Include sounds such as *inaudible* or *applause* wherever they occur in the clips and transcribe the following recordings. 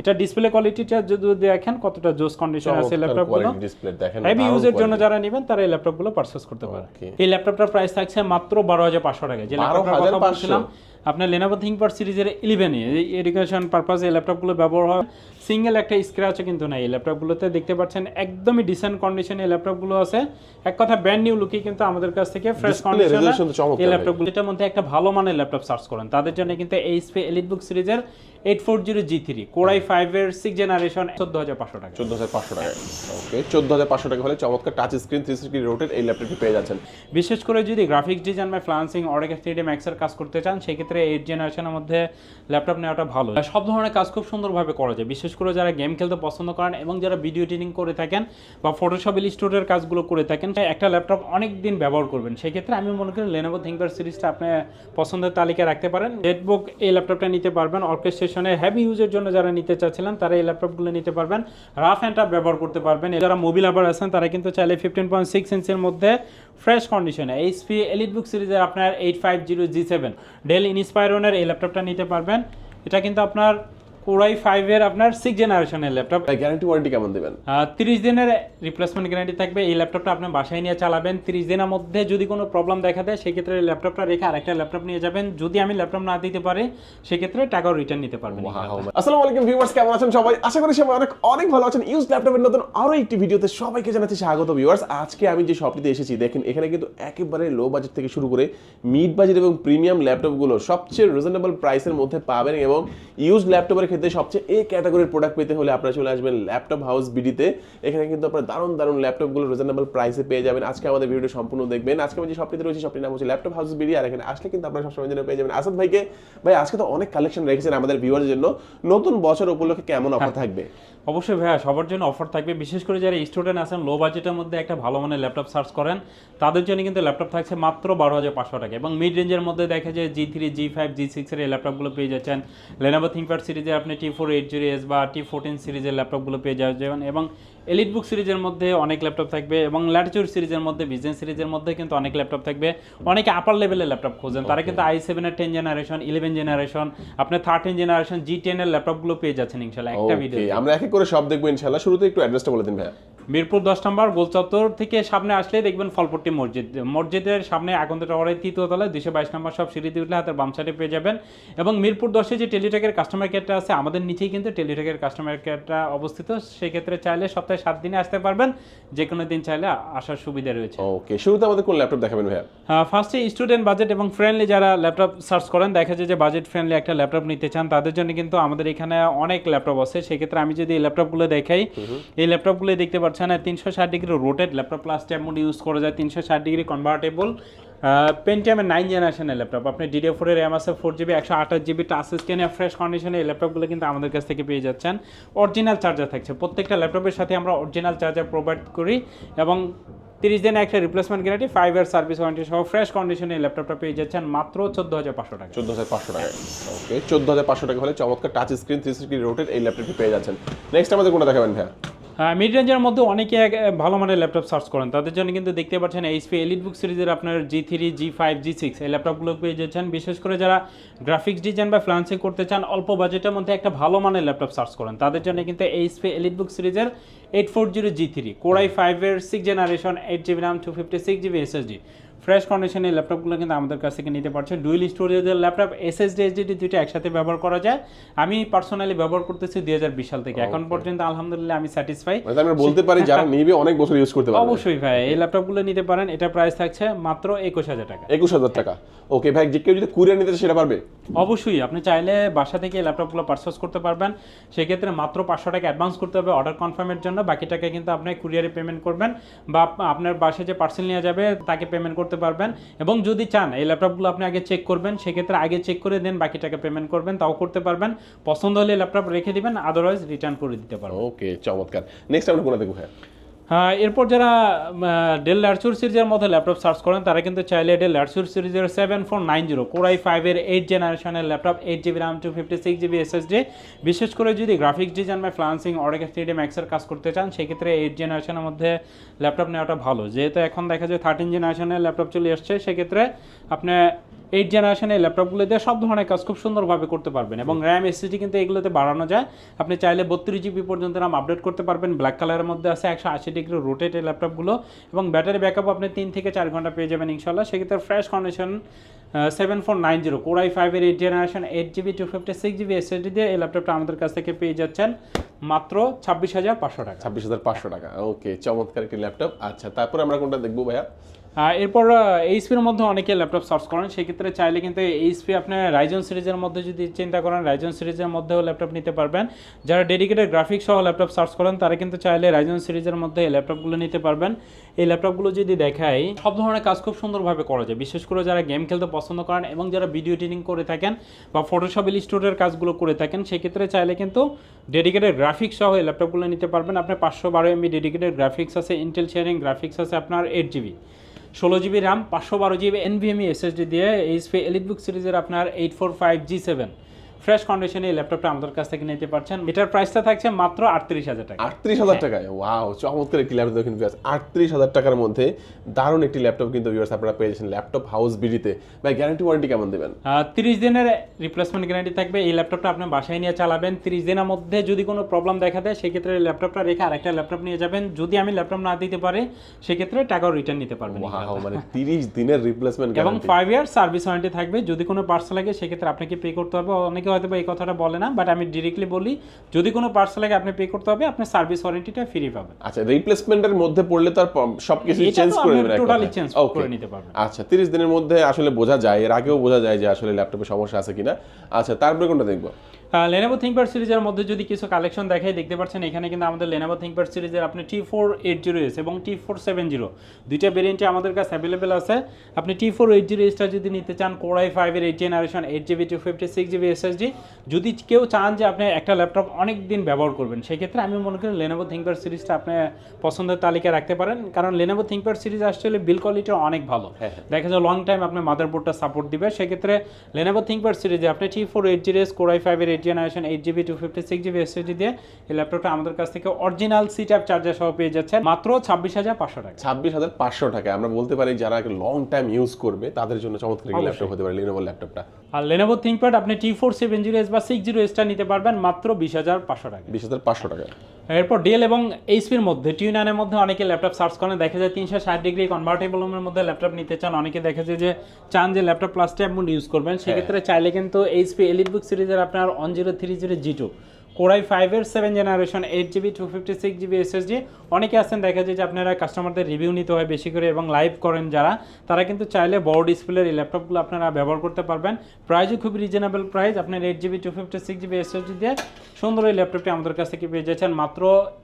এটা ডিসপ্লে কোয়ালিটিটা যদি দেখেন কতটা জোস কন্ডিশন আছে ল্যাপটপগুলো ডিসপ্লে দেখেন হেভি ইউজের জন্য যারা নেবেন তারা এই ল্যাপটপগুলো পারচেস করতে পারে। এই ল্যাপটপটার প্রাইস থাকছে মাত্র বারো হাজার পাঁচশো টাকা। যে ল্যাপটপটার কথা বলছিলাম আপনার লেনোভো থিংকপ্যাড সিরিজের ইলেভেনে এই এডুকেশন পারপাসে এই ল্যাপটপগুলো ব্যবহার হয়। সিঙ্গেল একটা স্ক্র্যাচও কিন্তু নাই। এই ল্যাপটপগুলোতে দেখতে পাচ্ছেন একদমই ডিসেন্ট কন্ডিশনে এই ল্যাপটপগুলো আছে। এক কথা ব্র্যান্ড নিউ লুকে কিন্তু আমাদের কাছ থেকে ফ্রেশ কন্ডিশনে এই ল্যাপটপগুলো এটার মধ্যে একটা ভালো মানের ল্যাপটপ সার্চ করেন। তাদের জন্য কিন্তু এইচপি এলিটবুক সিরিজের eight four zero G three core i ফাইভের সিক্স জেনারেশন চোদ্দ হাজার পাঁচশো টাকা। চোদ্দ হাজার পাঁচশো টাকা। ওকে চোদ্দ হাজার পাঁচশো টাকা হলে চমৎকার touch screen three sixty rotated এই ল্যাপটপটি পেয়ে যাচ্ছেন। বিশেষ করে যদি গ্রাফিক্স ডিজাইন বা ফ্লান্সিং অরেকা থ্রিডি ম্যাক্সের কাজ করতে চান সেক্ষেত্রে এইট জেনারেশনের মধ্যে ল্যাপটপ নেওয়াটা ভালো। সব ধরনের কাজ খুব সুন্দরভাবে করা যায়। বিশেষ করে যারা গেম খেলতে পছন্দ করেন এবং যারা ভিডিও এডিটিং করে থাকেন বা ফটোশপ ইলিস্টোরের কাজগুলো করে থাকেন একটা ল্যাপটপ অনেক দিন ব্যবহার করবেন। সেক্ষেত্রে আমি মনে করি লেনোভো থিঙ্কপ্যাড সিরিজটা আপনি পছন্দের তালিকায় রাখতে পারেন। নেটবুক এই ল্যাপটপটা নিতে পারবেন অর্কেস্ট্রেশনে হ্যাভি ইউজের জন্য যারা নিতে চাচ্ছিলেন, তারা এই ল্যাপটপগুলো নিতে পারবেন। রাফ অ্যান্ড টাফ ব্যবহার করতে পারবেন। যারা মোবিল আবার আছেন, তারা কিন্তু চাইলে ফিফটিন পয়েন্ট সিক্স ইঞ্চের মধ্যে ফ্রেশ কন্ডিশনে এইচপি এলিটবুক সিরিজের আপনার eight five zero G seven Dell ইনস্পায়রনের এই ল্যাপটপটা নিতে পারবেন। এটা কিন্তু আপনার কোরাই ফাইভের আপনার সিক্স জেনারেশনের ল্যাপটপ গ্যারান্টি ওয়ারেন্টি কেমন দেবেন? তিরিশ দিনের রিপ্লেসমেন্ট গ্যারান্টি থাকবে। এই ল্যাপটপটা আপনি বাসায় নিয়ে চালাবেন। তিরিশ দিনের মধ্যে যদি কোনো প্রবলেম দেখা দেয় সেক্ষেত্রে ল্যাপটপটা রেখে আরেকটা ল্যাপটপ নিয়ে যাবেন। যদি আমি ল্যাপটপ না দিতে পারি সেক্ষেত্রে টাকাও রিটার্ন নিতে পারবেন। আসসালামু আলাইকুম ভিউয়ার্স কেমন আছেন সবাই? আশা করি সবাই অনেক অনেক ভালো আছেন। ইউজ ল্যাপটপের নতুন আরও একটি ভিডিওতে সবাইকে জানাচ্ছি স্বাগত ভিউয়ার্স আজকে আমি যে শপটিতে এসেছি দেখেন এখানে কিন্তু একেবারে লো বাজেট থেকে শুরু করে মিড বাজেট এবং প্রিমিয়াম ল্যাপটপগুলো সবচেয়ে রিজনেবল প্রাইসের মধ্যে পাবেন এবং ইউজ ল্যাপটপের ক্ষেত্রে সবচেয়ে এ ক্যাটাগরির প্রোডাক্ট পেতে হলে আপনারা চলে আসবেন ল্যাপটপ হাউস বিডিতে এখানে কিন্তু আপনারা দারুণ দারুণ ল্যাপটপগুলো রিজনেবল প্রাইসে পেয়ে যাবেন। আজকে আমাদের ভিডিও সম্পূর্ণ দেখবেন। আজকে আমি যে শপটিতে রয়েছে শপটির নাম হচ্ছে ল্যাপটপ হাউস বিডি আর এখানে আসলে কিন্তু আপনারা সবসময় জন্য পেয়ে যাবেন। আসাদ ভাইকে ভাই আজকে তো অনেক কালেকশন রেখেছেন আমাদের ভিউয়ারের জন্য। নতুন বছর উপলক্ষে কেমন অফার থাকবে? অবশ্যই ভাইয়া সবার জন্য অফার থাকবে। বিশেষ করে যারা স্টুডেন্ট আছেন লো বাজেটের মধ্যে একটা ভালো মানের ল্যাপটপ সার্চ করেন তাদের জন্য কিন্তু ল্যাপটপ থাকছে মাত্র বারো হাজার পাঁচশো টাকা। এবং মিড রেঞ্জের মধ্যে দেখা যায় জি থ্রি জি ফাইভ জি সিক্সের এই ল্যাপটপগুলো পেয়ে যাচ্ছেন। লেনোভো থিঙ্কপ্যাড সিরিজের আপনি T four eight zero S বা টি ফোরটিন সিরিজের ল্যাপটপগুলো পেয়ে যাবেন। এবং এলিট বুক সিরিজের মধ্যে অনেক ল্যাপটপ থাকবে এবং ল্যাটিচিউড সিরিজের মধ্যে বিজনেস সিরিজের মধ্যে কিন্তু অনেক ল্যাপটপ থাকবে। অনেকে আপার লেভেলের ল্যাপটপ খোঁজেন। তারা কিন্তু আই সেভেনের টেন জেনারেশন ইলেভেন জেনারেশন আপনার থার্টিন জেনারেশন জি টেনের ল্যাপটপগুলো পেয়ে যাচ্ছেন ইনশাল্লাহ। একটা ভিডিও আমরা এক এক করে সব দেখব ইনশাল্লাহ। শুরুতে একটু অ্যাড্রেসটা বলে দিন ভাইয়া। মিরপুর দশ নম্বর গোলচত্বর থেকে সামনে আসলে দেখবেন ফলপট্টি মসজিদ। মসজিদের সামনে আগন্ত টাওয়ারের তৃতীয় তলায় দুশো বাইশ নম্বর সব সিঁড়িতে উঠলে হাতের বাম সাইডে পেয়ে যাবেন। এবং মিরপুর দশে যে টেলিটেকের কাস্টমার কেয়ারটা আছে আমাদের নিচেই কিন্তু টেলিটেকের কাস্টমার কেয়ারটা অবস্থিত। সেক্ষেত্রে চাইলে সপ্তাহে সাত দিনে আসতে পারবেন। যে কোনো দিন চাইলে আসার সুবিধা রয়েছে। ওকে শুরুতে আমাদের কোন ল্যাপটপ দেখাবেন ভাইয়া? ফার্স্টে স্টুডেন্ট বাজেট এবং ফ্রেন্ডলি যারা ল্যাপটপ সার্চ করেন দেখা যায় যে বাজেট ফ্রেন্ডলি একটা ল্যাপটপ নিতে চান তাদের জন্য কিন্তু আমাদের এখানে অনেক ল্যাপটপ আছে। সেক্ষেত্রে আমি যদি এই ল্যাপটপগুলো দেখাই এই ল্যাপটপগুলো দেখতে পাচ্ছেন তিনশো ষাট degree rotated laptop plus tab mode use করা যায়, তিনশো ষাট ডিগ্রি কনভার্টেবল পেন্টিয়ামের নাইন জেনারেশনের ল্যাপটপ আপনি ডিডিও ফোরের র্যাম আছে ফোর জিবি একশো আঠাশ জিবি টাচ স্ক্রিনে ফ্রেশ কন্ডিশনে এই ল্যাপটপগুলো কিন্তু আমাদের কাছ থেকে পেয়ে যাচ্ছেন। অরিজিনাল চার্জার থাকছে। প্রত্যেকটা ল্যাপটপের সাথে আমরা অরিজিনাল চার্জার প্রোভাইড করি এবং তিরিশ দিনে একটা replacement guarantee five year service warranty সহ ফ্রেশ কন্ডিশনে ল্যাপটপটা পেয়ে যাচ্ছেন মাত্র চোদ্দ হাজার পাঁচশো টাকা। চোদ্দ হাজার পাঁচশো টাকা। ওকে চোদ্দ হাজার পাঁচশো টাকা হলে চমৎকার touch screen three sixty rotated এই ল্যাপটপটি পেয়ে যাচ্ছেন। নেক্সট আমাদের কোনটা দেখাবেন ভাইয়া? মিড রেঞ্জের মধ্যে অনেকে ভালো মানের ল্যাপটপ সার্চ করেন। তাদের জন্য কিন্তু দেখতে পাচ্ছেন এইচপি এলিট বুক সিরিজের আপনার G three G five G six এই ল্যাপটপগুলো পেয়ে যাচ্ছেন। বিশেষ করে যারা গ্রাফিক্স ডিজাইন বা ফ্লান্সিং করতে চান, অল্প বাজেটের মধ্যে একটা ভালো মানের ল্যাপটপ সার্চ করেন। তাদের জন্য কিন্তু এইচপি এলিট বুক সিরিজের eight four zero G three core i ফাইভের six generation eight GB RAM two fifty six GB SSD fresh কন্ডিশনে ল্যাপটপগুলো কিন্তু আমাদের কাছ থেকে নিতে পারছেন ডুয়েল স্টোরেজের ল্যাপটপ এসএসডি এইচডিডি দুইটা একসাথে ব্যবহার করা যায়। আমি পার্সোনালি ব্যবহার করতেছি দুই হাজার বিশ সাল থেকে। এখন পর্যন্ত আলহামদুলিল্লাহ আমি স্যাটিসফাই মানে আমরা বলতে পারি *laughs* যারা নিবে অনেক বছর ইউজ করতে পারবে। অবশ্যই ভাই এই ল্যাপটপগুলো নিতে পারেন। এটা প্রাইস থাকছে মাত্র একুশ হাজার টাকা। একুশ হাজার টাকা। ওকে ভাই যে কেউ যদি কুরিয়ার নিতে সেটা পারবে? অবশ্যই আপনি চাইলে বাসা থেকে ল্যাপটপগুলো পারচেস করতে পারবেন। সেক্ষেত্রে মাত্র পাঁচশো টাকা অ্যাডভান্স করতে হবে অর্ডার কনফার্মের জন্য। বাকি টাকা কিন্তু আপনি কুরিয়ারে পেমেন্ট করবেন। বা আপনার বাসায় যে পার্সেল নিয়ে যাবে তাকে পেমেন্ট করতে পারবেন। এবং যদি চান এই ল্যাপটপগুলো আপনি আগে চেক করবেন সেক্ষেত্রে আগে চেক করে দেন বাকি টাকা পেমেন্ট করবেন তাও করতে পারবেন। পছন্দ হলে ল্যাপটপ রেখে দিবেন আদারওয়াইজ রিটার্ন করে দিতে পারবেন। ওকে চমৎকার। নেক্সট আমরা কোনটা দেখব আহ, এরপর যারা ডেল ল্যাটসুর সিরিজের মধ্যে ল্যাপটপ সার্চ করেন, তারা কিন্তু চাইলে ডেল ল্যাটসুর সিরিজের seven four nine zero core i ফাইভের এইট জেনারেশনের laptop eight GB RAM two fifty six GB SSD বিশেষ করে যদি গ্রাফিক্স ডিজাইন বা ফ্লান্সিং অরেক থ্রিডি ম্যাক্সের কাজ করতে চান, সেক্ষেত্রে এইট জেনারেশনের মধ্যে ল্যাপটপ নেওয়াটা ভালো। যেহেতু এখন দেখা যায় থার্টিন জেনারেশনের ল্যাপটপ চলে আসছে সেক্ষেত্রে আপনি এইট জেনারেশনের ল্যাপটপগুলো দিয়ে সব ধরনের কাজ খুব সুন্দরভাবে করতে পারবেন এবং র্যাম এসএসডি কিন্তু এগুলোতে বাড়ানো যায়। আপনি চাইলে বত্রিশ জিবি পর্যন্ত র্যাম আপডেট করতে পারবেন। ব্ল্যাক কালারের মধ্যে আছে একশো আশি ডিগ্রি রোটেট এই ল্যাপটপগুলো এবং ব্যাটারি ব্যাকআপ আপনি তিন থেকে চার ঘণ্টা পেয়ে যাবেন ইনশাল্লাহ সেক্ষেত্রে fresh condition seven four nine zero core i ফাইভের eight generation eight GB two fifty six GB SSD দিয়ে এই ল্যাপটপটা আমাদের কাছ থেকে পেয়ে যাচ্ছেন মাত্র ছাব্বিশ হাজার পাঁচশো টাকা। ছাব্বিশ হাজার পাঁচশো টাকা। ওকে চমৎকার একটি ল্যাপটপ আচ্ছা তারপরে আমরা কোনটা দেখব ভাইয়া? এরপর এইচপির মধ্যে অনেকে ল্যাপটপ সার্চ করেন। সেক্ষেত্রে চাইলে কিন্তু এইচপি আপনার রাইজন সিরিজের মধ্যে যদি চিন্তা করেন রাইজন সিরিজের মধ্যেও ল্যাপটপ নিতে পারবেন। যারা ডেডিকেটেড গ্রাফিক্স সহ ল্যাপটপ সার্চ করেন, তারা কিন্তু চাইলে রাইজন সিরিজের মধ্যে এই ল্যাপটপগুলো নিতে পারবেন। এই ল্যাপটপগুলো যদি দেখাই, সব ধরনের কাজ খুব সুন্দরভাবে করা যায়। বিশেষ করে যারা গেম খেলতে পছন্দ করেন এবং যারা ভিডিও এডিটিং করে থাকেন বা ফটোশপ ইলিস্টোরের কাজগুলো করে থাকেন, সেক্ষেত্রে চাইলে কিন্তু ডেডিকেটেড গ্রাফিক্স সহ এই ল্যাপটপগুলো নিতে পারবেন। আপনার পাঁচশো বারো এমবি ডেডিকেটেড গ্রাফিক্স আছে ইন্টেল শেয়ারিং গ্রাফিক্স আছে, আপনার এইট জিবি ষোলো জিবি র্যাম পাঁচশো বারো জিবি এনভিএমই এসএসডি দিয়ে এইচপি এলিটবুক সিরিজের আপনার eight four five G seven fresh কন্ডিশনে এই ল্যাপটপটা আমাদের কাছ থেকে নিতে পারছেন। এটার প্রাইসটা থাকছে মাত্র আটত্রিশ হাজার টাকা। আটত্রিশ হাজার টাকায়? ওয়াও চমৎকার একটি ল্যাপটপ দেখুন ভিউয়ার্স আটত্রিশ হাজার টাকার মধ্যে দারুণ একটি ল্যাপটপ কিন্তু ভিউয়ার্স আপনারা পেয়েছেন ল্যাপটপ হাউস বিডিতে ভাই গ্যারান্টি ওয়ারেন্টি কেমন দেবেন? তিরিশ দিনের রিপ্লেসমেন্ট গ্যারান্টি থাকবে। এই ল্যাপটপটা আপনি বাসায় নিয়ে চালাবেন। তিরিশ দিনের মধ্যে যদি কোনো প্রবলেম দেখা দেয় সেক্ষেত্রে ল্যাপটপটা রেখে আরেকটা ল্যাপটপ নিয়ে যাবেন। যদি আমি ল্যাপটপ না দিতে পারি সেক্ষেত্রে টাকাও রিটার্ন নিতে পারবেন ওয়াও মানে তিরিশ দিনের রিপ্লেসমেন্ট এবং ফাইভ ইয়ার সার্ভিস ওয়ারেন্টি থাকবে। যদি কোনো পার্স লাগে সেক্ষেত্রে আপনাকে পে করতে হবে। অনেকে হয়তো এই কথাটা বলে না বাট আমি ডিরেক্টলি বলি যদি কোনো লাগে আপনি পে করতে হবে আপনি সার্ভিস ওয়ারেন্টিটা ফ্রি পাবেন আচ্ছা রিপ্লেসমেন্টের মধ্যে পড়লে তো আর সবকিছু চেঞ্জ করে নেবেন টোটালি Okay. করে নিতে পারবেন। আচ্ছা তিরিশ দিনের মধ্যে আসলে বোঝা যায় এর আগেও বোঝা যায় যে আসলে ল্যাপটপে সমস্যা আছে কিনা আচ্ছা তারপরে কোনটা দেখব লেনোভো থিঙ্কপ্যাড সিরিজের মধ্যে যদি কিছু কালেকশন দেখাই দেখতে পাচ্ছেন এখানে কিন্তু আমাদের লেনোভো থিঙ্কপ্যাড সিরিজের আপনি T four eight zero S এবং টি ফোর সেভেন জিরো দুইটা ভেরিয়েন্টে আমাদের কাছে অ্যাভেলেবেল আছে। আপনি টি ফোর এইট জিরো এসটা যদি নিতে চান কোড়াই ফাইভের eight generation eight GB two fifty six GB SSD যদি কেউ চান যে আপনি একটা ল্যাপটপ অনেক দিন ব্যবহার করবেন সেক্ষেত্রে আমি মনে করি লেনোভো থিঙ্কপ্যাড সিরিজটা আপনি পছন্দের তালিকায় রাখতে পারেন। কারণ লেনোভো থিঙ্কপ্যাড সিরিজ আসলে বিল কোয়ালিটি অনেক ভালো। হ্যাঁ, দেখা যায় লং টাইম আপনার মাদারবোর্ডটা সাপোর্ট দিবে সেক্ষেত্রে লেনোভো থিঙ্কপ্যাড সিরিজে আপনি T four eight zero S Core i ফাইভের eight generation eight GB two fifty six GB SSD দিয়ে এই ল্যাপটপটা আমাদের কাছ থেকে অরিজিনাল সি চার্জার সহ পেয়ে যাচ্ছে মাত্র ছাব্বিশ হাজার পাঁচশো টাকা। ছাব্বিশ হাজার পাঁচশো টাকা। আমরা বলতে পারি যারা লং টাইম ইউজ করবে তাদের জন্য চমৎকার ল্যাপটপ হতে পারে লেনোভো ল্যাপটপটা আর লেনোভো থিঙ্কপ্যাড আপনি T four seven zero S বা সিক্স জিরো এসটা নিতে পারবেন মাত্র বিশ হাজার পাঁচশো টাকা। বিশ হাজার পাঁচশো টাকা। এরপর ডিএল এবং এইচপির মধ্যে টিউ নাইনের মধ্যে অনেকে ল্যাপটপ সার্চ করেন দেখা যায় তিনশো ষাট ডিগ্রি কনভার্টেবলের মধ্যে ল্যাপটপ নিতে চান। অনেকে দেখা যায় যে চান যে laptop plus tab mode use করবেন। সেক্ষেত্রে চাইলে কিন্তু এইচপি এলিট বুক সিরিজের আপনার one zero three zero G two Core i ফাইভের seven generation eight GB two fifty six GB SSD অনেকে আছেন দেখা যায় যে আপনারা কাস্টমারদের রিভিউ নিতে হয় বেশি করে এবং লাইভ করেন যারা তারা কিন্তু চাইলে বড় ডিসপ্লের এই ল্যাপটপগুলো আপনারা ব্যবহার করতে পারবেন। প্রাইসও খুব রিজনেবল প্রাইস আপনার eight GB two fifty six GB SSD দিয়ে সুন্দর এই ল্যাপটপটি আমাদের কাছ থেকে পেয়ে যাচ্ছেন মাত্র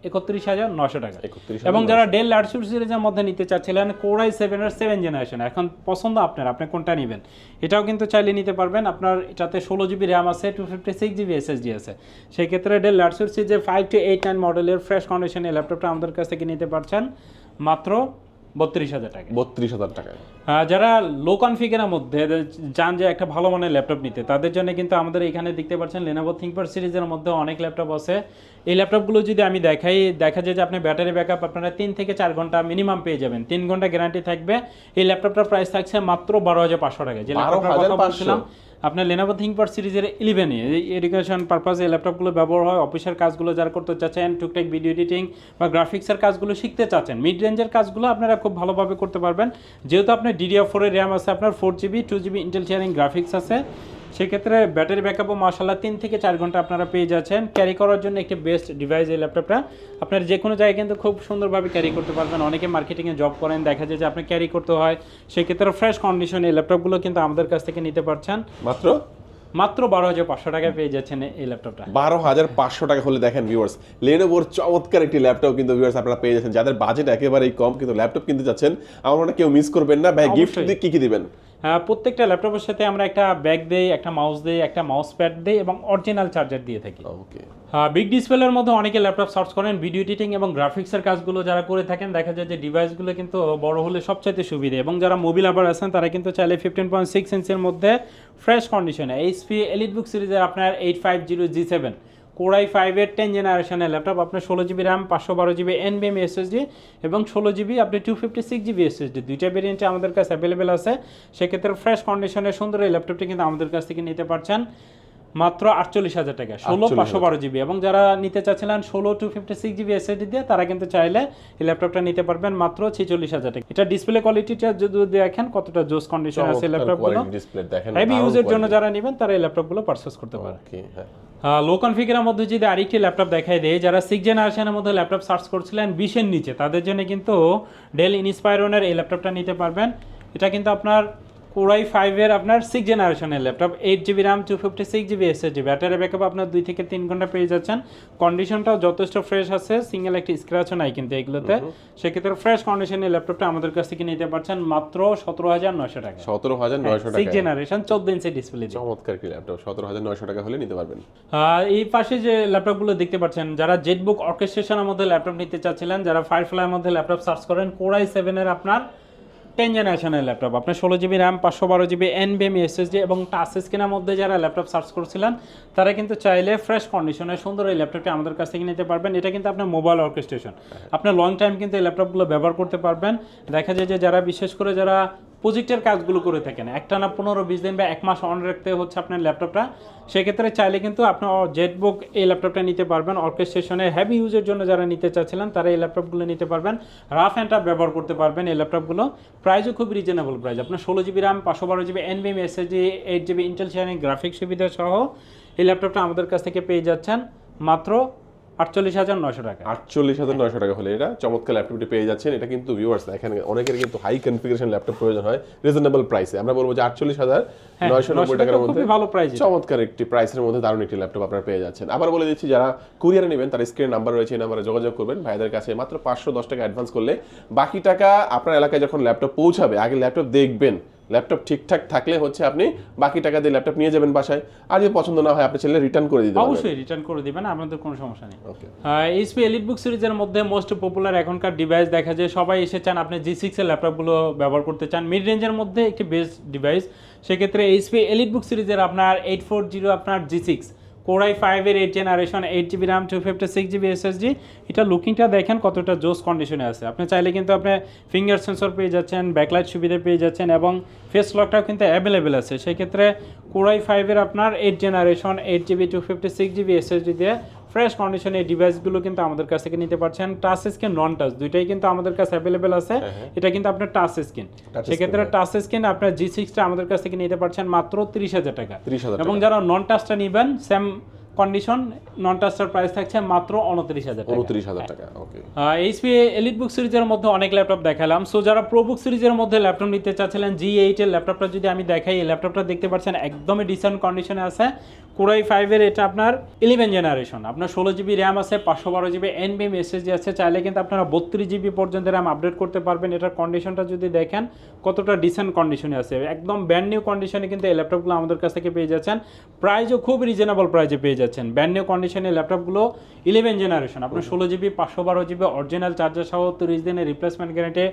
একত্রিশ হাজার নশো টাকা। এবং যারা ডেল ল্যাটসুট সিরিজের মধ্যে নিতে চাচ্ছিলেন কোরাই সেভেন আর সেভেন জেনারেশন এখন পছন্দ আপনার আপনি কোনটা নেবেন? এটাও কিন্তু চাইলে নিতে পারবেন আপনার এটাতে ষোলো জিবি র্যাম আছে two fifty six GB SSD আছে। সেই ক্ষেত্রে ডেল ল্যাটসুট সিরিজের ফাইভ টু এইট নাইন মডেলের ফ্রেশ কন্ডিশনে ল্যাপটপটা আমাদের কাছ থেকে নিতে পারছেন মাত্র বত্রিশ হাজার টাকা বত্রিশ হাজার টাকায়। যারা লো কনফিগারের মধ্যে চান যে একটা ভালো মানের ল্যাপটপ নিতে তাদের জন্য কিন্তু আমাদের এখানে দেখতে পাচ্ছেন লেনোভো থিঙ্কপ্যাড সিরিজের মধ্যে অনেক ল্যাপটপ আছে। এই ল্যাপটপগুলো যদি আমি দেখাই দেখা যায় যে আপনি ব্যাটারি ব্যাকআপ আপনারা তিন থেকে চার ঘণ্টা মিনিমাম পেয়ে যাবেন। তিন ঘণ্টা গ্যারান্টি থাকবে। এই ল্যাপটপটার প্রাইস থাকছে মাত্র বারো হাজার পাঁচশো টাকা যে ল্যাপটপটার কথা বলছিলাম আপনার লেনোভো থিঙ্কপ্যাড সিরিজের ইলেভেনে এডুকেশন পারপাসে ল্যাপটপগুলো ব্যবহার হয় অফিসের কাজগুলো যারা করতে চাচ্ছেন, টুকটাক ভিডিও এডিটিং বা গ্রাফিক্সের কাজগুলো শিখতে চাচ্ছেন মিড রেঞ্জের কাজগুলো আপনারা খুব ভালোভাবে করতে পারবেন। যেহেতু আপনার ডিডিআর ফোরের র্যাম আছে, আপনার four GB two GB Intel sharing graphics আছে সেক্ষেত্রে ব্যাটারি ব্যাকআপও মাসাল্লাহ তিন থেকে চার ঘণ্টা আপনারা পেয়ে যাচ্ছেন। ক্যারি করার জন্য একটি বেস্ট ডিভাইস এই ল্যাপটপটা আপনার যে কোনো জায়গায় কিন্তু খুব সুন্দরভাবে ক্যারি করতে পারবেন। অনেকে মার্কেটিংয়ে জব করেন দেখা যায় যে আপনি ক্যারি করতে হয়। সেক্ষেত্রে ফ্রেশ কন্ডিশনে এই ল্যাপটপগুলো কিন্তু আমাদের কাছ থেকে নিতে পারছেন। মাত্র? মাত্র বারো হাজার পাঁচশো টাকায় পেয়ে যাচ্ছেন এই ল্যাপটপটা বারো হাজার পাঁচশো টাকা হলে দেখেন ভিউয়ার্স লেনোভোর চমৎকার একটি ল্যাপটপ কিন্তু ভিউয়ার্স আপনারা পেয়ে যাচ্ছেন। যাদের বাজেট একেবারেই কম কিন্তু ল্যাপটপ কিনতে যাচ্ছেন আমার মনে কেউ মিস করবেন না। ভাই গিফট কি কি দিবেন? প্রত্যেকটা ল্যাপটপের সাথে আমরা একটা ব্যাগ দেই একটা মাউস দেই একটা মাউস প্যাড দেই এবং অরিজিনাল চার্জার দিয়ে থাকি। ওকে হ্যাঁ বিগ ডিসপ্লের মধ্যে অনেকে ল্যাপটপ সার্চ করেন ভিডিও এডিটিং এবং গ্রাফিক্সের কাজগুলো যারা করে থাকেন দেখা যায় যে ডিভাইসগুলো কিন্তু বড় হলে সবচাইতে সুবিধে এবং যারা মোবিল আবার আছেন তারা কিন্তু চাইলে ফিফটিন পয়েন্ট সিক্স ইঞ্চের মধ্যে ফ্রেশ কন্ডিশনে এইচপি এলিট বুক সিরিজের আপনার eight five zero G seven Core i ফাইভের টেন জেনারেশনের ল্যাপটপ আপনার ষোলো জিবি র্যাম পাঁচশো বারো জিবি এনবিএম এসএসডি এবং ষোলো জিবি আপনি two fifty six GB SSD দুইটা ভেরিয়েন্টে আমাদের কাছে অ্যাভেলেবেল আছে। সেক্ষেত্রে ফ্রেশ কন্ডিশনের সুন্দর এই ল্যাপটপটি কিন্তু আমাদের কাছ থেকে নিতে পারছেন মাত্র আটচল্লিশ হাজার টাকা ষোলো পাঁচশো বারো জিবি এবং যারা নিতে চাচ্ছিলেন ষোলো two fifty six GB SSD দিয়ে তারা কিন্তু চাইলে এই ল্যাপটপটা নিতে পারবেন মাত্র ছেচল্লিশ হাজার টাকা। এটা ডিসপ্লে কোয়ালিটিটা যদি দেখেন কতটা জোস কন্ডিশন আছে ল্যাপটপগুলো হেভি ইউজের জন্য যারা নেবেন তারা এই ল্যাপটপগুলো পারচেস করতে পারে হ্যাঁ। লো কনফিগারের মধ্যে যদি আরেকটি ল্যাপটপ দেখাই দেয়, যারা সিক্স জেনারেশনের মধ্যে ল্যাপটপ সার্চ করছিলেন বিশের নিচে, তাদের জন্য কিন্তু ডেল ইনস্পায়রনের এই ল্যাপটপটা নিতে পারবেন। এটা কিন্তু আপনার কোরাই ফাইভের আপনার সিক্স জেনারেশনের laptop eight GB RAM two fifty six GB SSD battery backup আপনার দুই থেকে তিন ঘণ্টা পেয়ে যাচ্ছেন। কন্ডিশনটাও যথেষ্ট ফ্রেশ আছে সিঙ্গেল একটি স্ক্র্যাচও নাই কিন্তু এগুলোতে। সেক্ষেত্রে ফ্রেশ কন্ডিশনের ল্যাপটপটা আমাদের কাছ থেকে নিতে পারছেন মাত্র সতেরো হাজার নয়শো টাকা। সতেরো হাজার নয়শো সিক্স টাকা। জেনারেশন চোদ্দ ইঞ্চি ডিসপ্লে চমৎকার কি ল্যাপটপ সতেরো হাজার নয়শো টাকা হলে নিতে পারবেন। এই পাশে যে ল্যাপটপগুলো দেখতে পাচ্ছেন যারা জেটবুক অর্কেস্ট্রেশনের মধ্যে ল্যাপটপ নিতে চাচ্ছিলেন যারা ফায়ারফ্লাইয়ের মধ্যে ল্যাপটপ সার্চ করেন কোরাই সেভেনের আপনার টেন জেনারেশনের ল্যাপটপ আপনার ষোলো জিবি র্যাম পাঁচশো বারো জিবি এনবিএমি এসএসডি এবং টাচ স্ক্রিনের মধ্যে যারা ল্যাপটপ সার্চ করছিলেন তারা কিন্তু চাইলে ফ্রেশ কন্ডিশনে সুন্দর এই ল্যাপটপটি আমাদের কাছ থেকে নিতে পারবেন। এটা কিন্তু আপনার মোবাইল অর্কেস্ট্রেশন আপনার লং টাইম কিন্তু এই ল্যাপটপগুলো ব্যবহার করতে পারবেন। দেখা যায় যে যারা বিশেষ করে যারা প্রজেক্টের কাজগুলো করে থাকেন। একটা না পনেরো, বিশ দিন বা এক মাস অন রাখতে হচ্ছে আপনার ল্যাপটপটা। সেক্ষেত্রে চাইলে কিন্তু আপনার জেটবুক এই ল্যাপটপটা নিতে পারবেন। অর্কেস্ট্রেশনে হ্যাভি ইউজের জন্য যারা নিতে চাচ্ছিলেন, তারা এই ল্যাপটপগুলো নিতে পারবেন। রাফ অ্যান্ড টাফ ব্যবহার করতে পারবেন এই ল্যাপটপগুলো। প্রাইসও খুব রিজনেবল প্রাইস আপনার ষোলো জিবি র্যাম পাঁচশো বারো GB এনবিএম SSD eight GB Intel shining graphics সুবিধা সহ এই ল্যাপটপটা আমাদের কাছ থেকে পেয়ে যাচ্ছেন। মাত্র আটচল্লিশ হাজার নশো টাকা। আটচল্লিশ হাজার নয়শো টাকা হলে এটা চমৎকার ল্যাপটপটি পেয়ে যাচ্ছেন। এটা কিন্তু ভিউয়ার্স এখানে অনেকের কিন্তু হাই কনফিগারেশন ল্যাপটপ প্রয়োজন হয় রিজনেবল প্রাইসে আমরা বলব যে আটচল্লিশ হাজার হ্যাঁ, নয়শো নব্বই টাকার মধ্যে ভালো প্রাইস চমৎকার একটি প্রাইসের মধ্যে দারুণ একটি ল্যাপটপ আপনারা পেয়ে যাচ্ছেন। আবার বলে দিচ্ছি যারা কুরিয়ারে নেবেন তার স্ক্রিন নাম্বার রয়েছে এই নাম্বারে যোগাযোগ করবেন। ভাইদের কাছে মাত্র পাঁচশো দশ টাকা অ্যাডভান্স করলে বাকি টাকা আপনার এলাকায় যখন ল্যাপটপ পৌঁছাবে আগে ল্যাপটপ দেখবেন। ল্যাপটপ ঠিকঠাক থাকলে হচ্ছে আপনি বাকি টাকা দিয়ে ল্যাপটপ নিয়ে যাবেন বাসায়। আর যদি পছন্দ না হয় আপনি ছেলে রিটার্ন করে দিবেন অবশ্যই রিটার্ন করে দিবেন আপনাদের কোনো সমস্যা নেই। ওকে এইচপি এলিট বুক সিরিজের মধ্যে মোস্ট পপুলার এখনকার ডিভাইস দেখা যায় সবাই এসে চান আপনি জি সিক্সের ল্যাপটপগুলো ব্যবহার করতে চান। মিড রেঞ্জের মধ্যে একটি বেস্ট ডিভাইস সেক্ষেত্রে এইচপি এলিট বুক সিরিজের আপনার এইট ফোর জিরো আপনার জি সিক্স কোরাই ফাইভের eight generation eight GB RAM two fifty six GB SSD এটা লুকিংটা দেখেন কতটা জোস কন্ডিশনে আছে। আপনি চাইলে কিন্তু আপনি ফিঙ্গার সেন্সর পেয়ে যাচ্ছেন ব্যাকলাইট সুবিধা পেয়ে যাচ্ছেন এবং ফেস লকটাও কিন্তু অ্যাভেলেবেল আছে। সেক্ষেত্রে কোরাই ফাইভের আপনার eight generation eight GB two fifty six GB SSD দিয়ে ফ্রেশ কন্ডিশনে এই ডিভাইসগুলো কিন্তু আমাদের কাছ থেকে নিতে পারছেন। টাচ স্ক্রিন নন টাচ দুইটাই কিন্তু আমাদের কাছে অ্যাভেলেবেল আছে। এটা কিন্তু আপনার টাচ স্ক্রিন সেক্ষেত্রে টাচ স্ক্রিন আপনার জি সিক্সটা আমাদের কাছ থেকে নিতে পারছেন মাত্র তিরিশ হাজার টাকা। এবং যারা নন টাচটা নেবেন সেম কন্ডিশন নন টাচটার প্রাইস থাকছে মাত্র উনত্রিশ হাজার টাকা। উনত্রিশ হাজার টাকা ওকে এইচপি এলিট বুক সিরিজের মধ্যে অনেক ল্যাপটপ দেখালাম। সো যারা প্রো বুক সিরিজের মধ্যে ল্যাপটপ নিতে চাচ্ছিলেন জি এইট এর ল্যাপটপটা যদি আমি দেখাই এই ল্যাপটপটা দেখতে পাচ্ছেন একদমই ডিসেন্ট কন্ডিশনে আছে। কোরাই ফাইভের এটা আপনার ইলেভেন জেনারেশন আপনার ষোলো জিবি র্যাম আছে পাঁচশো বারো জিবি এনবিএম এসএসডি আছে চাইলে কিন্তু আপনারা বত্রিশ জিবি পর্যন্ত র্যাম আপডেট করতে পারবেন। এটার কন্ডিশনটা যদি দেখেন কতটা ডিসেন্ট কন্ডিশনে আছে। একদম ব্যান্ড নিউ কন্ডিশনে কিন্তু এই ল্যাপটপগুলো আমাদের কাছ থেকে পেয়ে যাচ্ছেন। প্রাইসও খুব রিজনেবল প্রাইসে পেয়ে যাচ্ছেন। ব্যান্ড নিউ কন্ডিশনে ল্যাপটপগুলো ইলেভেন জেনারেশন আপনার ষোলো জিবি পাঁচশো বারো জিবি অরিজিনাল চার্জার সহ তিরিশ দিনের replacement guarantee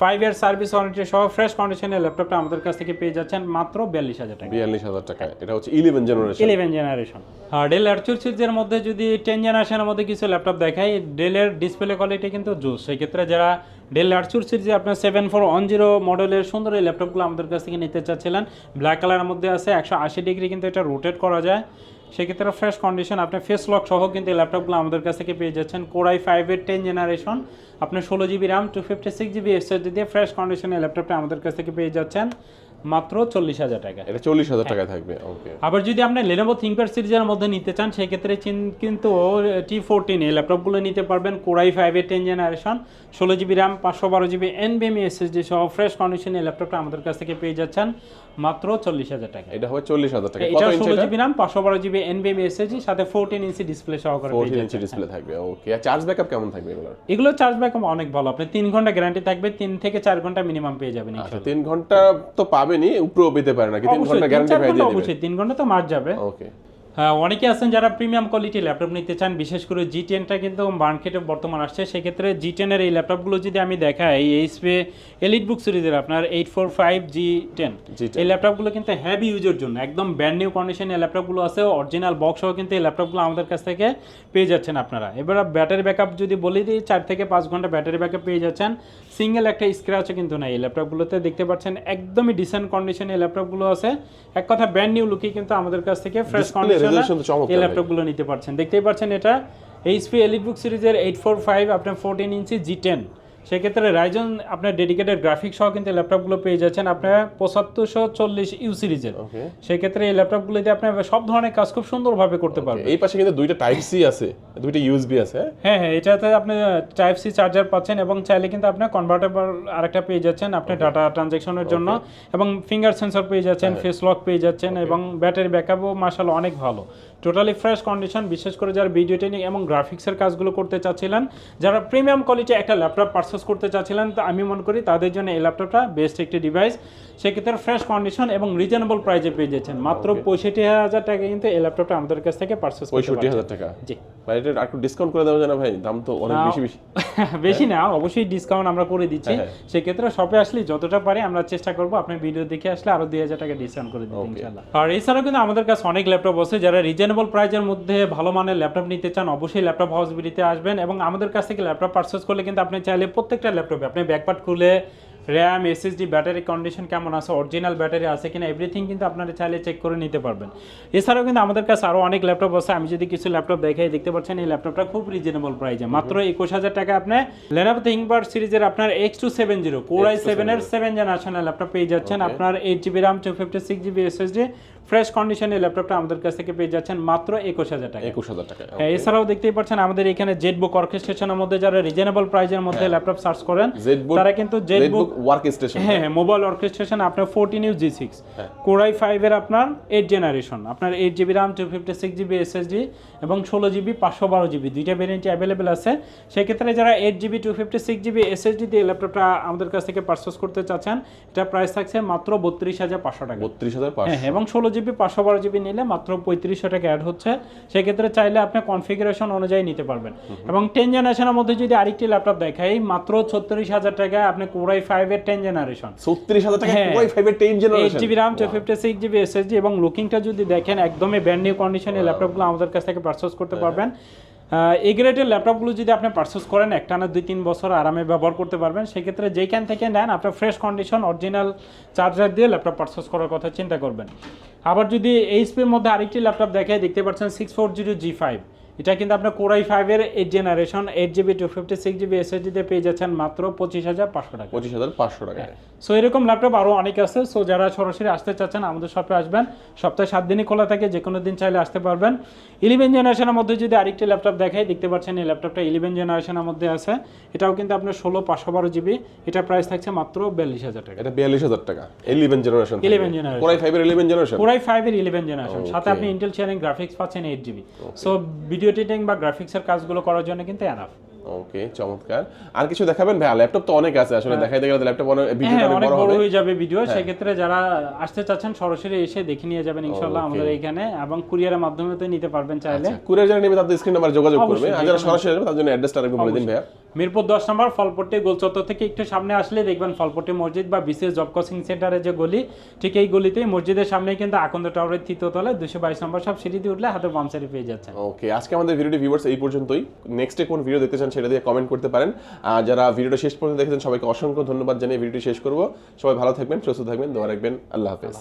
five year service warranty সহ ফ্রেশ কন্ডিশনের ল্যাপটপটা আমাদের কাছ থেকে পেয়ে যাচ্ছেন মাত্র বিয়াল্লিশ হাজার টাকা। বিয়াল্লিশ হাজার টাকা এটা হচ্ছে ইলেভেন জেনারেশন ইলেভেন জেনারেশন হ্যাঁ ডেল সিরিজের মধ্যে যদি টেন জেনারেশনের মধ্যে কিছু ল্যাপটপ দেখাই ডেলের ডিসপ্লে কোয়ালিটি কিন্তু জুস সেই ক্ষেত্রে যারা ডেল অ্যারচুর সিরিজে আপনার সেভেন ফোর ওয়ান জিরো মডেলের সুন্দর এই ল্যাপটপগুলো আমাদের কাছ থেকে নিতে চাচ্ছিলেন ব্ল্যাক কালারের মধ্যে আছে, একশো আশি ডিগ্রি কিন্তু এটা রোটেট করা যায়। সেক্ষেত্রে ফ্রেশ কন্ডিশন আপনি ফেস লক সহ কিন্তু এই ল্যাপটপগুলো আমাদের কাছ থেকে পেয়ে যাচ্ছেন। কোরাই ফাইভের টেন জেনারেশন আপনার ষোলো GB RAM two fifty six GB SSD দিয়ে ফ্রেশ কন্ডিশনে ল্যাপটপটা আমাদের কাছ থেকে পেয়ে যাচ্ছেন। মাত্র চল্লিশ হাজার টাকা। এটা চল্লিশ হাজার টাকা থাকবে ওকে। আবার যদি আপনি লেনোভো থিঙ্কপ্যাড সিরিজের মধ্যে নিতে চান সেক্ষেত্রে কিন্তু টি ফোরটিন এই ল্যাপটপগুলো নিতে পারবেন। কোরাই ফাইভের টেন জেনারেশন ষোলো জিবি র্যাম পাঁচশো বারো জিবি এনবিএমই এসএসডি সহ ফ্রেশ কন্ডিশনে ল্যাপটপটা আমাদের কাছ থেকে পেয়ে যাচ্ছেন মাত্র চল্লিশ হাজার টাকা। এটা হবে চল্লিশ হাজার টাকা। এটা ষোলো জিবি র্যাম পাঁচশো বারো জিবি এনবিএমই এসএসডি সাথে ফোরটিন ইঞ্চি ডিসপ্লে সহকারে ফোরটিন ইঞ্চি ডিসপ্লে থাকবে ওকে। আর চার্জ ব্যাকআপ কেমন থাকবে এগুলোর? এগুলো চার্জ ব্যাকআপ অনেক ভালো। আপনি তিন ঘণ্টা গ্যারান্টি থাকবে তিন থেকে চার ঘণ্টা মিনিমাম পেয়ে যাবেন আচ্ছা তিন ঘণ্টা তো পাবে যাবেনি উপরেও পেতে পারে নাকি তিন অবশ্যই ঘণ্টা তিন গ্যারান্টি ভাই দিয়ে দেবে অবশ্যই তিন ঘণ্টা তো মার যাবে। ওকে অনেকে আছেন যারা প্রিমিয়াম কোয়ালিটি ল্যাপটপ নিতে চান বিশেষ করে জি টেনটা কিন্তু মার্কেটে বর্তমান আসছে। সেক্ষেত্রে জি টেনের এই ল্যাপটপগুলো যদি আমি দেখাই এইচপি এলিট বুক সিরিজের আপনার eight four five G ten G10 এই ল্যাপটপগুলো কিন্তু হ্যাভি ইউজের জন্য একদম ব্র্যান্ড নিউ কন্ডিশনে ল্যাপটপগুলো আছে অরিজিনাল বক্স সহ কিন্তু এই ল্যাপটপগুলো আমাদের কাছ থেকে পেয়ে যাচ্ছেন আপনারা। এবার ব্যাটারি ব্যাকআপ যদি বলি দিই চার থেকে পাঁচ ঘণ্টা ব্যাটারি ব্যাকআপ পেয়ে যাচ্ছেন। সিঙ্গেল একটা স্ক্র্যাচও কিন্তু নাই এই ল্যাপটপগুলোতে দেখতে পাচ্ছেন একদমই ডিসেন্ট কন্ডিশনে ল্যাপটপগুলো আছে। এক কথা ব্র্যান্ড নিউ লুকে কিন্তু আমাদের কাছ থেকে ফ্রেশ কন্ডিশনে এই। ল্যাপটপগুলো নিতে পারছেন। দেখতেই পাচ্ছেন এটা? এইচপি এলিটবুক সিরিজের এইট ফোর ফাইভ আপনার ফোরটিন ইঞ্চি জি টেন সেক্ষেত্রে রাইজন আপনার ডেডিকেটেড গ্রাফিক্স সহ কিন্তু ল্যাপটপগুলো পেয়ে যাচ্ছেন। আপনার পঁচাত্তরশো চল্লিশ ইউ সিরিজের। সেক্ষেত্রে এই ল্যাপটপগুলোতে আপনি সব ধরনের কাজ খুব সুন্দরভাবে করতে পারবেন। এই পাশে কিন্তু দুইটা টাইপ সি আছে দুইটা ইউএসবি আছে হ্যাঁ? হ্যাঁ হ্যাঁ এটাতে আপনি টাইপ সি চার্জার পাচ্ছেন এবং চাইলে কিন্তু আপনি কনভার্টেবল আরেকটা পেয়ে যাচ্ছেন আপনি ডাটা ট্রানজ্যাকশনের জন্য এবং ফিঙ্গার সেন্সর পেয়ে যাচ্ছেন ফেস লক পেয়ে যাচ্ছেন এবং ব্যাটারি ব্যাকআপও মার্শাল অনেক ভালো। টোটালি ফ্রেশ কন্ডিশন বিশেষ করে যারা ভিডিও ট্রেনিং এবং গ্রাফিক্সের কাজগুলো করতে চাচ্ছিলেন যারা প্রিমিয়াম কোয়ালিটি একটা ল্যাপটপ পারচেস করতে চাচ্ছিলেন তো আমি মনে করি তাদের জন্য এই ল্যাপটপটা বেস্ট একটি ডিভাইস সেক্ষেত্রে ফ্রেশ কন্ডিশন এবং রিজনেবল প্রাইসে পেয়ে যাচ্ছেন। মাত্র পঁয়ষট্টি হাজার টাকা কিন্তু এই ল্যাপটপটা আমাদের কাছ থেকে পারচেস পঁয়ষট্টি হাজার টাকা? জি। ভাই এটা একটু ডিসকাউন্ট করে দেওয়া যায় না ভাই দাম তো অনেক বেশি বেশি। *laughs* বেশি না অবশ্যই ডিসকাউন্ট আমরা করে দিচ্ছি। হ্যাঁ, সেক্ষেত্রে শপে আসলে যতটা পারি আমরা চেষ্টা করব আপনার ভিডিও দেখে আসলে আরও দুই হাজার টাকা ডিসকাউন্ট করে দিতে আর এছাড়াও কিন্তু আমাদের কাছে অনেক ল্যাপটপ আছে যারা রিজনেবল প্রাইজের মধ্যে ভালো মানের ল্যাপটপ নিতে চান অবশ্যই ল্যাপটপ হাউস বিডিতে আসবেন এবং আমাদের কাছ থেকে ল্যাপটপ পারচেস করলে কিন্তু আপনি চাইলে প্রত্যেকটা ল্যাপটপে আপনি ব্যাকপার্ট খুলে র্যাম এসএসডি ব্যাটারি কন্ডিশন কেমন আছে অরিজিনাল ব্যাটারি আছে কিনা এভরিথিং কিন্তু আপনারা চাইলে চেক করে নিতে পারবেন। এছাড়াও কিন্তু আমাদের কাছে আরও অনেক ল্যাপটপ আছে আমি যদি কিছু ল্যাপটপ দেখাই দেখতে পাচ্ছেন এই ল্যাপটপটা খুব রিজনেবল প্রাইসে মাত্র একুশ হাজার টাকা আপনি লেনোভো থিঙ্কপাড সিরিজের আপনার X two seven zero Core i সেভেনের সেভেন জেনারেশনের ল্যাপটপ পেয়ে যাচ্ছেন। আপনার eight GB RAM two fifty six GB SSD fresh কন্ডিশনে ল্যাপটপটা আমাদের কাছ থেকে পেয়ে যাচ্ছেন মাত্র একুশ হাজার টাকা একুশ হাজার টাকা হ্যাঁ এছাড়াও দেখতেই পাচ্ছেন আমাদের এখানে জেটবুক অর্কেস্ট্রেশনের মধ্যে যারা রিজনেবল প্রাইজের মধ্যে ল্যাপটপ সার্চ করেন তারা কিন্তু জেটবুক ওয়ার্ক স্টেশন হ্যাঁ হ্যাঁ মোবাইল অর্কেস্ট্রেশন আপনার fourteen U G six Core i ফাইভের আপনার এইট জেনারেশন আপনার eight GB RAM two fifty six GB SSD এবং ষোলো জিবি পাঁচশো বারো জিবি দুইটা ভেরিয়েন্টই অ্যাভেলেবেল আছে। সেক্ষেত্রে যারা eight GB two fifty six GB SSD দিয়ে ল্যাপটপটা আমাদের কাছ থেকে পারচেস করতে চাচ্ছেন এটা প্রাইস থাকছে মাত্র বত্রিশ হাজার পাঁচশো টাকা। বত্রিশ হাজার হ্যাঁ এবং ষোলো জিবি পাঁচশো বারো জিবি নিলে মাত্র পঁয়ত্রিশশো টাকা অ্যাড হচ্ছে। সেক্ষেত্রে চাইলে আপনি কনফিগারেশন অনুযায়ী নিতে পারবেন। এবং টেন জেনারেশনের মধ্যে যদি আরেকটি ল্যাপটপ দেখাই মাত্র ছত্রিশ হাজার টাকায় আপনি কোরাই ফাইভের টেন জেনারেশন ছত্রিশ হাজার টাকা। পুরোই ফাইভের ten eight GB RAM two fifty six GB SSD এবং লুকিংটা যদি দেখেন একদমই ব্র্যান্ড নিউ কন্ডিশনে ল্যাপটপগুলো আমাদের কাছ থেকে পারচেস করতে হ্যাঁ। পারবেন। এই গ্রেডের ল্যাপটপগুলো যদি আপনি পারচেস করেন একটানা দুই তিন বছর আরামে ব্যবহার করতে পারবেন। সেক্ষেত্রে যেখান থেকে নেন আপনার ফ্রেশ কন্ডিশন অরিজিনাল চার্জার দিয়ে ল্যাপটপ পারচেস করার কথা চিন্তা করবেন। আবার যদি এইচপির মধ্যে আরেকটি ল্যাপটপ দেখে দেখতে পাচ্ছেন six four zero G five এটা কিন্তু আপনার কোরাই ফাইভের eight generation eight GB two fifty six GB এসএসডিতে পেয়ে যাচ্ছেন মাত্র পঁচিশ হাজার পাঁচশো টাকা। পঁচিশ হাজার পাঁচশো টাকা। সো এরকম ল্যাপটপ আরও অনেক আছে। সো যারা সরাসরি আসতে চাচ্ছেন আমাদের শপে আসবেন। সপ্তাহে সাত দিনই খোলা থাকে যে কোনো দিন চাইলে আসতে পারবেন। ইলেভেন জেনারেশনের মধ্যে যদি আরেকটি ল্যাপটপ দেখাই দেখতে পাচ্ছেন এই ল্যাপটপটা ইলেভেন জেনারেশনের মধ্যে আছে। এটাও কিন্তু আপনার ষোলো পাঁচশো বারো জিবি এটা প্রাইস থাকছে মাত্র বিয়াল্লিশ হাজার টাকা। এটা বিয়াল্লিশ হাজার টাকা। Eleven generation 11 generation। Core i ফাইভের ইলেভেন জেনারেশন কোরাই ফাইভের ইলেভেন জেনারেশন সাথে আপনি ইন্টেল শেয়ারিং গ্রাফিক্স পাচ্ছেন eight GB so video editing বা গ্রাফিক্সের কাজগুলো করার জন্য কিন্তু এনাফ ওকে চমৎকার। আর কিছু দেখাবেন? ভাই ল্যাপটপ তো অনেক আছে আসলে দেখাইতে গেলে ল্যাপটপ অনেক হ্যাঁ ভিডিওটা অনেক বড় হয়ে যাবে ভিডিও সেক্ষেত্রে যারা আসতে চাচ্ছেন সরাসরি এসে দেখে নিয়ে যাবেন ইনশাল্লাহ আমাদের এখানে এবং কুরিয়ারের মাধ্যমে তো নিতে পারবেন চাইলে। কুরিয়ার যারা নেবে তাদের স্ক্রিন নাম্বার যোগাযোগ করবে। আর যারা সরাসরি আসবে তার জন্য অ্যাড্রেসটা আরেকবার বলে দিন ভাইয়া। মিরপুর দশ নম্বর ফলপট্টি গোলচত্বর থেকে একটু সামনে আসলে দেখবেন ফলপট্টি মসজিদ বা বিশেষ জব কোচিং সেন্টারের যে গলি ঠিক এই গলিতেই মসজিদের সামনে কিন্তু আকন্দ টাওয়ারের তৃতীয় তলায় দুশো বাইশ নম্বর সব সিঁড়িতে উঠলে হাতে বাম সাইডে পেয়ে যাচ্ছেন। ওকে আজকে আমাদের ভিডিওটি ভিউয়ার্স এই পর্যন্তই। নেক্সটে কোন ভিডিও দেখতে চান সেটা দিয়ে কমেন্ট করতে পারেন। যারা ভিডিওটা শেষ পর্যন্ত দেখেছেন, সবাইকে অসংখ্য ধন্যবাদ জানিয়ে ভিডিওটি শেষ করব। সবাই ভালো থাকবেন, সুস্থ থাকবেন, দোয়া রাখবেন। আল্লাহ হাফেজ।